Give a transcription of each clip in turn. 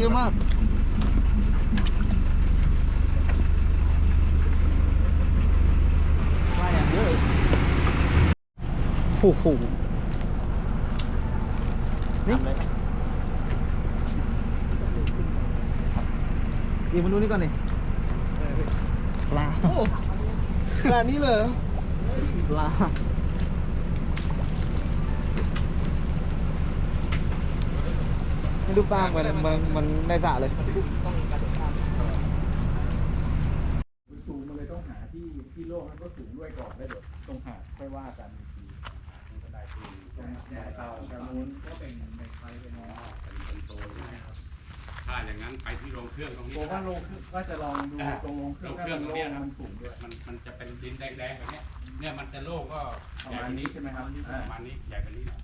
เยอะมากปลาอย่างเยอะโอ้โหนี่อีกมาดูนี่ก่อนนี่ปลาขนาดนี้เลยเหรอปลา ไม่ดูปลาเหมือนมันมันในสระเลยสูงมันเลยต้องหาที่ที่โล่งแล้วก็สูงด้วยก่อนแล้วเดี๋ยวตรงหาดค่อยว่ากันอีกทีกระไดปีตรงหาดใหญ่เตาทางนู้นก็เป็นในไฟเป็นอ๋อเป็นโซนนะครับถ้าอย่างนั้นไปที่โรงเครื่องตรงนี้ ผมว่าลงก็จะลองดูตรงลงเครื่องโรงเครื่องตรงเนี้ยถ้ามันโล่งมันสูงด้วย มันมันจะเป็นดินแดงๆแบบเนี้ยเนี่ยมันจะโล่งก็ประมาณนี้ใช่ไหมครับ ประมาณนี้ใหญ่กว่านี้หน่อย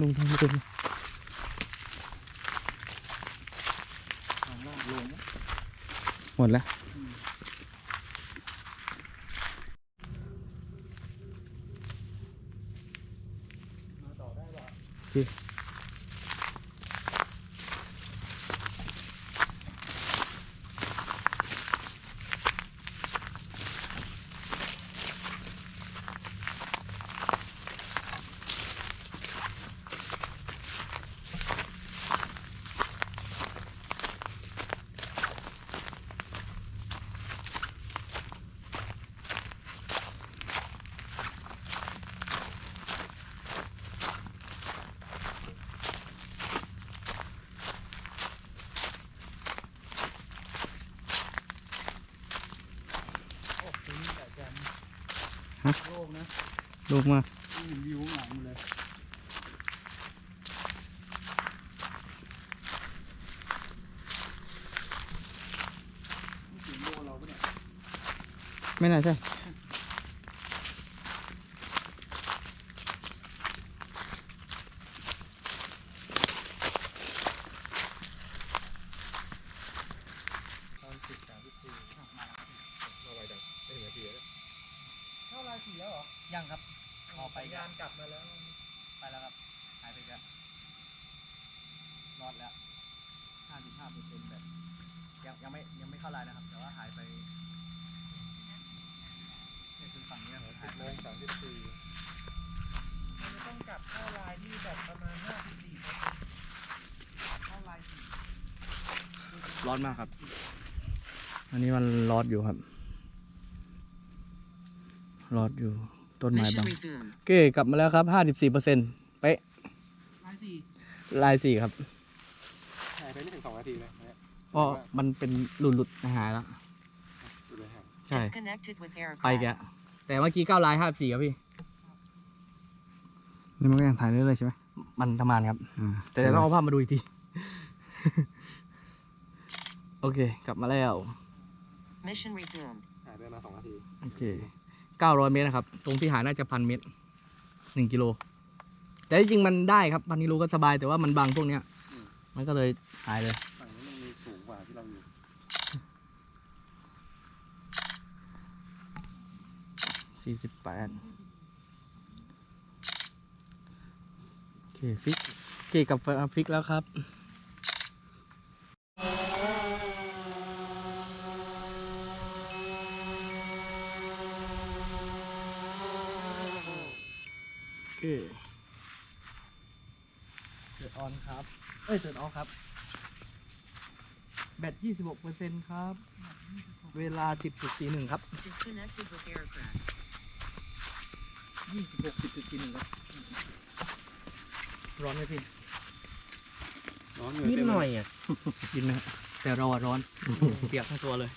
ลุงทำไม่เป็นหมดแล้ว โอเค ลูกมาวิวหลังเลยไม่น่าใช่ เข้าราศีแล้วเหรอ ยังครับออกไป งานกลับมาแล้ว ไปแล้วครับ หายไปแล้วรอดแล้วห้าสิบห้าเปอร์เซ็นต์แบบยังยังไม่ยังไม่เข้าไลน์นะครับ แต่ว่าหายไปนี่คือฝั่งนี้นะหายไป สามสิบสี่มันจะต้องกลับเข้าลายที่แบบประมาณ54เปอร์เซ็นต์เข้าลายสี่ร้อนมากครับ อันนี้มันร้อนอยู่ครับ ร้อนอยู่ ต้นไม้ Mission บัง resumed. โอเคกลับมาแล้วครับห้าสิบสี่เปอร์เซ็นต์เป๊ะ ลายสี่ลายสี่ครับหายไปไม่ถึงสองนาทีเลยเนี่ยเพราะมันเป็นหลุดหลุดๆหายแล้ว ดูเลยฮะ ใช่ Disconnected with ไปแก aircraft. แต่เมื่อกี้เก้าลายห้าสี่ครับพี่ นี่มันก็ยังถ่ายได้เลยใช่ไหมมันทำงานครับ อ่าแต่เดี๋ยวต้องเอาภาพมาดูอีกที โอเค กลับมาแล้ว Mission resumed. หายไปมาสองนาที โอเคเก้าร้อยเมตรนะครับ ตรงที่หายน่าจะพันเมตรหนึ่งกิโล แต่จริงๆมันได้ครับพันกิโลก็สบายแต่ว่ามันบางพวกเนี้ย มันก็เลยหายเลย ฝั่งนี้มันมีสูงกว่าที่เราอยู่ สี่สิบแปดโอเคฟิกเคกับฟิกแล้วครับโอเคเติดออนครับ เอ้ยเติดออฟครับ แบตยี่สิบหกเปอร์เซ็นต์ครับ เวลาสิบจุดสี่หนึ่งครับ Disconnected with aircraft. ยี่สิบหกสิบจุดสี่หนึ่งครับ ร้อนไหมพี่ ร้อนนิดหน่อยอะยินไหมครับแต่เราอะร้อน เปียกทั้งตัวเลย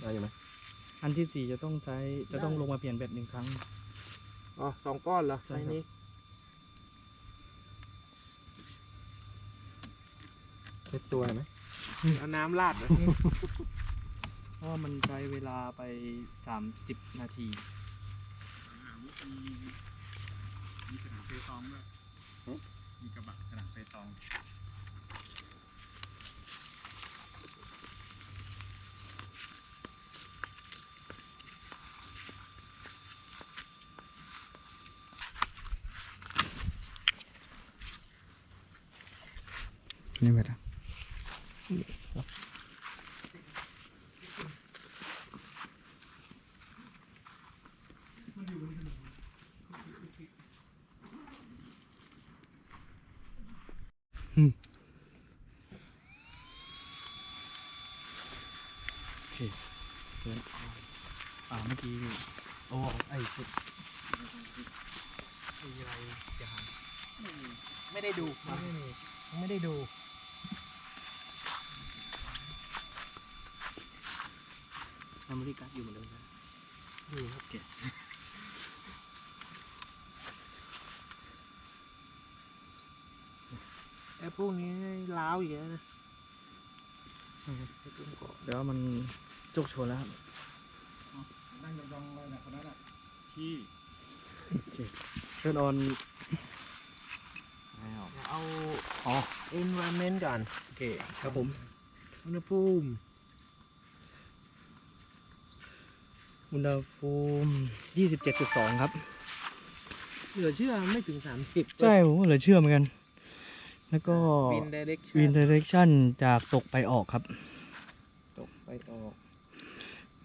ได้อยู่ไหมอันที่สี่จะต้องใช้จะต้องลงมาเปลี่ยนแบตหนึ่งครั้ง อ๋อสองก้อนเหรอใช่ครับ เช็ดตัวไหมเอาน้ำราดเลยเพราะว่ามันใช้เวลาไปสามสิบนาทีมีสนามเปตองด้วยมีกระบะสนามเปตองนี่ไปละ โอเคเดินอ่าเมื่อกี้โอ้ไอ้สุดอะไรเสียหาไม่ได้ดูไม่ได้ดู ไม่ได้ดูแมมโมรี่การ์ดอยู่เหมือนเดิมนะอยู่ครับโอเคไอ้พวกนี้ล้าวอีกแล้วนะเดี๋ยวมันจกชนแล้วครับนั่งยองๆเลยนะคนนั้นอะขี้เชิญออนแล้วเอา อ๋อ environment ก่อน โอเค ครับผม อุณหภูมิ อุณหภูมิยี่สิบเจ็ดจุดสองครับ เหลือเชื่อไม่ถึงสามสิบใช่ผมก็เหลือเชื่อเหมือนกัน แล้วก็วินเดเรกชั่วินเดเรคชั่นจากตกไปออกครับ ตกไปออก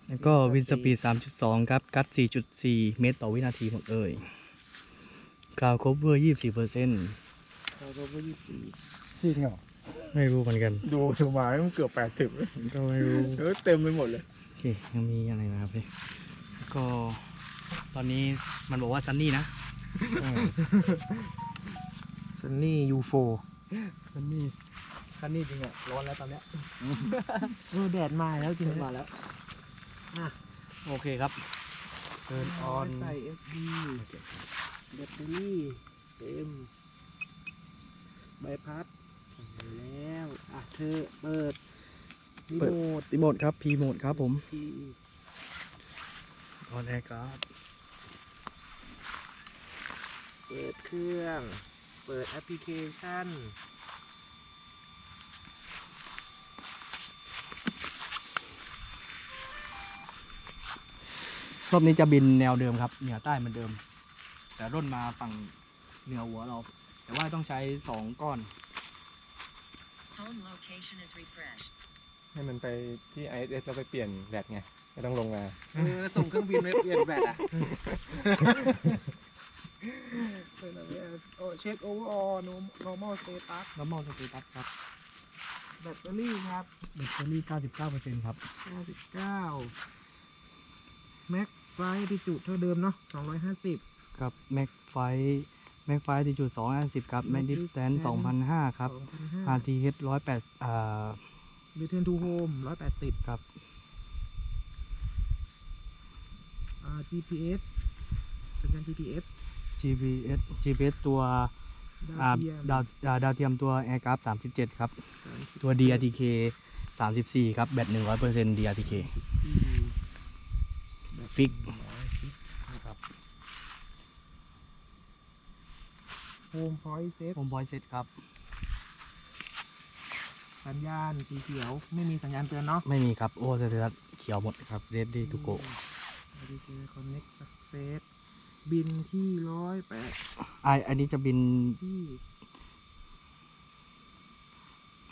แล้วก็วินสปีดสามจุดสองครับ กัดสี่จุดสี่เมตรต่อวินาทีหมดเลยกราวคบเวอร์ยี่สี่เปอร์เซ็นต์เราก็ยี่สิบสี่จริงเหรอไม่รู้เหมือนกัน ดูดูมามันเกือบแปดสิบเลยก็ไม่รู้ เออเต็มไปหมดเลยโอเค ยังมีอะไรนะครับพี่แล้วก็ตอนนี้มันบอกว่าซันนี่นะซันนี่ยูโฟซันนี่ซันนี่จริงอะร้อนแล้วตอนเนี้ยเออแดดมาแล้วจริงมาแล้วอะโอเคครับเดินออนใส่เอฟดีแบตเตอรี่เต็มใบพัดใส่แล้วอะเธอเปิดรี เปิดโมทรีโมทครับพีโหมดครับผมที่ออนแอร์การ์ดเปิดเครื่อง เปิดแอปพลิเคชันรอบนี้จะบินแนวเดิมครับ เหนือใต้เหมือนเดิม แต่ร่นมาฝั่งเหนือหัวเรา แต่ว่าต้องใช้สองก้อน Home location is refreshed. ให้มันไปที่ ISS แล้วไปเปลี่ยนแบตไงไม่ต้องลงมา เออส่งเครื่องบินไปเปลี่ยนแบตอะเป็นอะไรอะโอ้เช็คโอเวอร์ออล normal status แล้วมองสเตตัสครับแบตเตอรี่ครับ แบตเตอรี่ 99%ครับ 99 Max Flight ที่จุดเท่าเดิมเนาะ250กับแม็กไฟแม็กไฟที่จุด250ครับแม็กดิสแตน2,500ครับ 2,500 RTH 108อ่า Return to Home 180ครับอ่า GPS สัญญาณ GPS GPS GPS ตัวดาอ่าวเทียมดาวอ่าดาวเทียมตัว Aircraft 37 ครับ30ตัว DRTK 34 ครับ แบต100% DRTK แบบฟิกฟิกนะครับ Home Point Set โฮมพอยต์เซ็ตครับ สัญญาณสีเขียวไม่มีสัญญาณเตือนเนาะไม่มีครับ โอ้สเตตัสเขียวหมดครับ Ready to go ADK Connect Success บินที่ร้อยแปดไออันนี้จะบินที่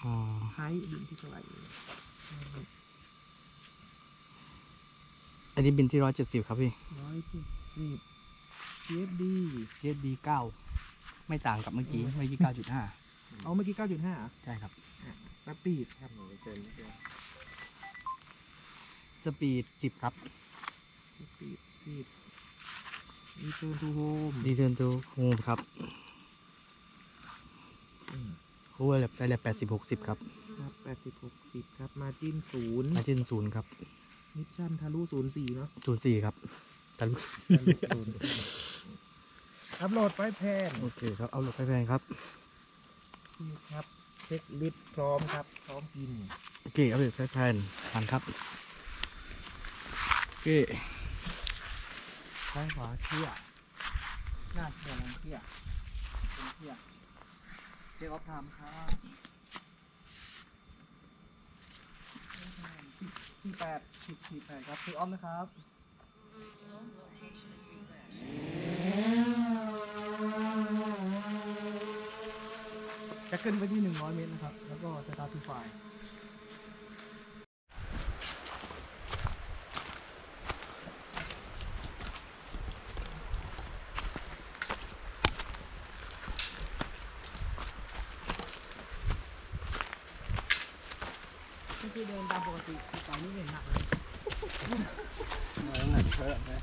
อ่าไฮบินที่เท่าไหร่อันนี้บินที่170ครับพี่ร้อยเจ็ดสิบ PFD GSD 9ไม่ต่างกับเมื่อกี้เมื่อกี้9.5เอาเมื่อกี้เก้าจุดห้าใช่ครับ แป๊บปีดครับสปีด10ครับสปีดสิบ Return to Home Return to Home ครับโอ้ยแบบไซแลบ80 60ครับครับแปดสิบหกสิบครับ มาจิ้นศูนย์มาจินศูนย์ครับ มิชชั่นทะลุศูนย์สี่เนาะศูนย์สี่ครับทะลุอัพโหลดไปแพนโอเคครับ เอาลงไปแพงครับ นี่ครับเช็คลิสต์พร้อมครับ พร้อมกินโอเคเอาไปแพนผ่านครับโอเคซ้ายขวาเที่ยหน้าเที่ยหลังเที่ยเป็นเที่ยเช็คออฟไทม์ครับสี่แปดสิบสี่แปดครับเช็คออฟนะครับ จะขึ้นไปที่ 100 เมตรนะครับ แล้วก็จะตาร์ททูไฟล์ เมื่อกี้เดินตามปกติตอนนี้เห็นหนักเลย หนักเพิ่มนะ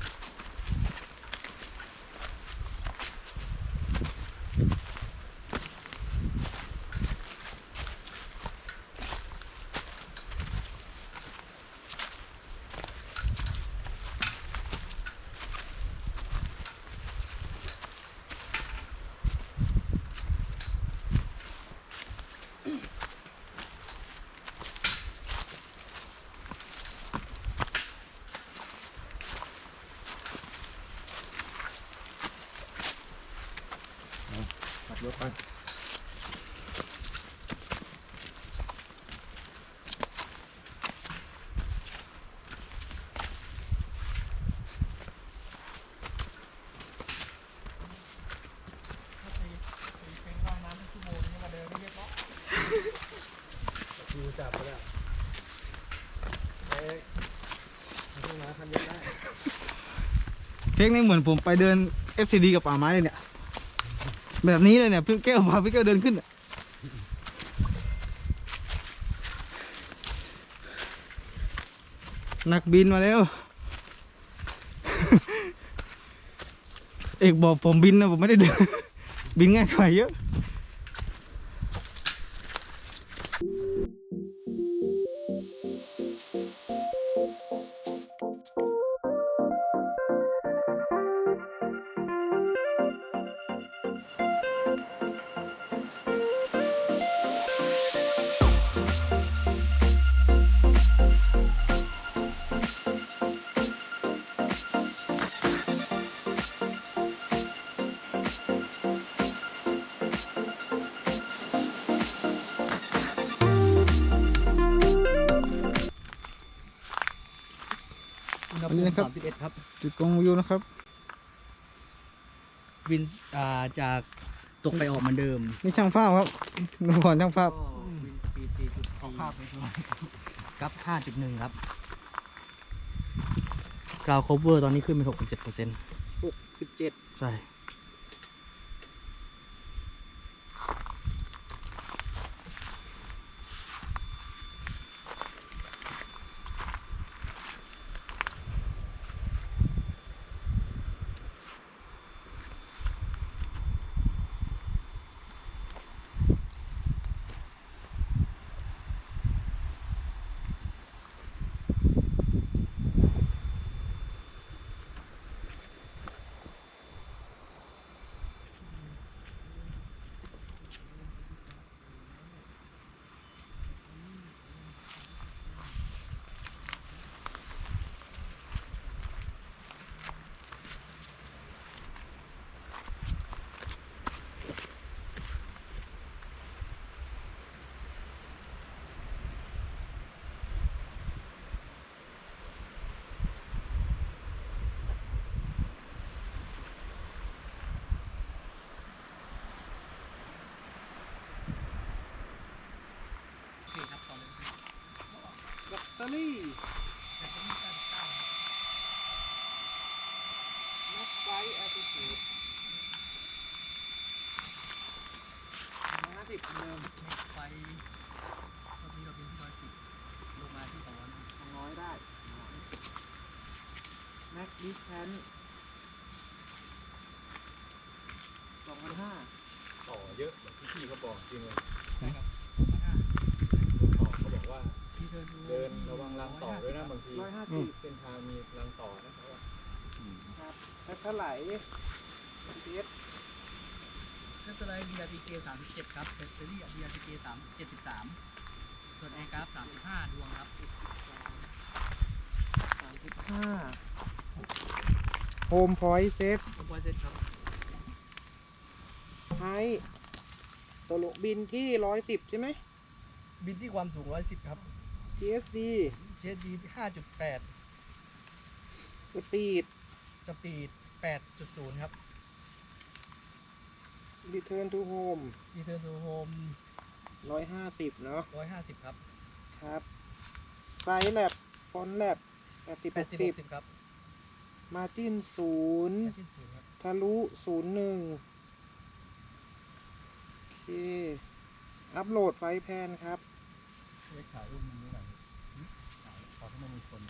ขับรถไป ดู จับไปแล้วเอ๊ะทุ่งนาคันเยอะได้เทคนิคเหมือนผมไปเดิน FCD กับป่าไม้เลยเนี่ย แบบนี้เลยเนี่ยพี่แก้วพาพี่แก้วเดินขึ้นอะนักบินมาแล้ว เอกบอกผมบินนะผมไม่ได้เดิน บินง่ายกว่าเยอะ อุณหอันภูนี้มินะครับ31ครับ จุดกองวิวนะครับบินอ่าจากตกไปออกเหมือนเดิมนี่ช่างภาพครับดูก่อนช่างภาพก็วินสปีด4.4ขอภาพไปด้วยกับ5.1ครับกราวโคเวอร์ตอนนี้ขึ้นเป็นหกสิบเจ็ดเปอร์เซ็นต์หกสิบเจ็ดใช่ แบ ตอรี่นักไฟแอติจูดห้าสิบเดิมไฟตอนนี้เราเป็นที่ร้อยสิบลงมาที่สองร้อยสองร้อยได้แม็กดิแคนสองพันห้าต่อเยอะแบบที่พี่เขาบอกจริงเลยนะครับ ต่อเขาบอกว่า ที่ เดินดูเดินระวังรางต่อด้วยนะบางทีร้อยห้าสิบเส้นทางมีรางต่อนะเขาว่าครับแล้วเท่าไหร่เอสเครื่องตัวไร DRTK สามสิบเจ็ดครับแบตเตอรี่ DRTK สามเจ็ดสิบสามส่วนแอร์กราฟสามสิบห้าดวงครับสามสิบห้าโฮมพอยต์เซตตัวไวเซ็ตครับ ไฮตัวลงบินที่ร้อยสิบใช่ไหม บินที่ความสูงร้อยสิบครับ GSD HG ห้าจุดแปดสปีดสปีดแปดจุดศูนย์ครับ Return to Home Return to Home ร้อยห้าสิบเนาะร้อยห้าสิบครับ ครับไซส์แลบฟอนแลบแปดสิบแปแปดดสิบสิหบกสิบครับมาจินศูนย์แปดชิ้นศูนย์ครับ ทะลุศูนย์หนึ่งโอเค อัพโหลดไฟล์แพนครับเลขขายรูปมันนี้หน่อย ขอให้มันมีคน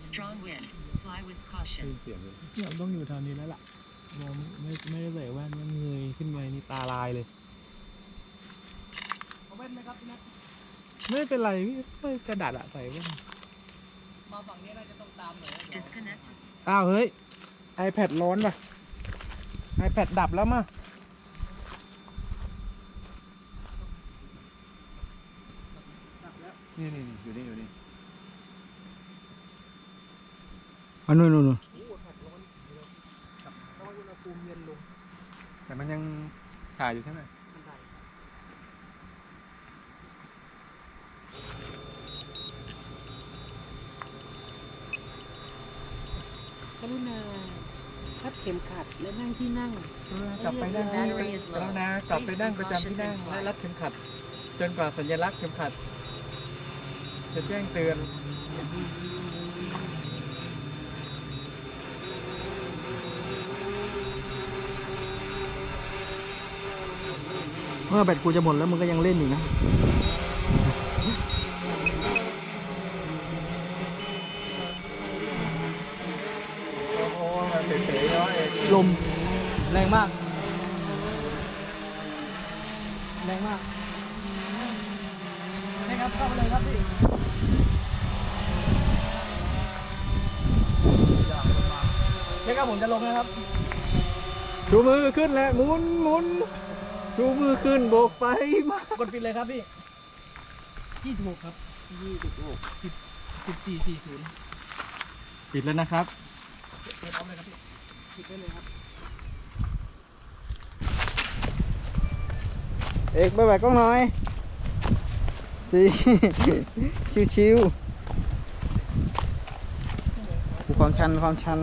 Strong wind. Fly with caution. เสียงเลยเนี่ยต้องอยู่แถวนี้แล้วล่ะมองไม่ไม่ได้ใส่แว่นมันเงยขึ้นไปนี่ตาลายเลยเอาแว่นไหมครับพี่นัท ไม่เป็นไรพี่ไม่กระดาษอะใส่แว่นมาฝั่งนี้น่าจะต้องตามหน่อยนะเดี๋ยว Disconnected. อ้าวเฮ้ย iPad ร้อนป่ะ iPad ดับแล้วมานี่นี่นี่อยู่นี่อยู่นี่อันนู้นนู้นนู้นโอ้อากาศร้อนครับต้องอุณหภูมิเย็นลงแต่มันยังถ่ายอยู่ใช่ไหม ทันใด กรุณาคัดเข็มขัดและนั่งที่นั่ง กลับไปนั่งที่ Battery is กรุ low. ณากลับไป Please นั่ง be ประจำที่ cautious นั่ง in และ flight. รัดเข็มขัด จนกว่าสัญลักษณ์เข็มขัด จะแจ้งเตือน เมื่อแบตกูจะหมดแล้วมึงก็ยังเล่นอยู่นะ โอ้โหมันเฉยๆเนาะเอก ลมแรงมาก แรงมากนี่ครับเข้าไปเลยครับพี่นี่ครับผมจะลงนะครับ ชูมือขึ้นแล้วหมุนหมุนชูมือขึ้นโบกไปมากดปิดเลยครับพี่ยี่สิบหกครับยี่สิบหกสิบสี่สี่ศูนย์ปิดแล้วนะครับเปิดพร้อมเลยครับพี่ คิดได้เลยครับ เอกไปแบบกล้องหน่อยสิชิวๆความชันความชัน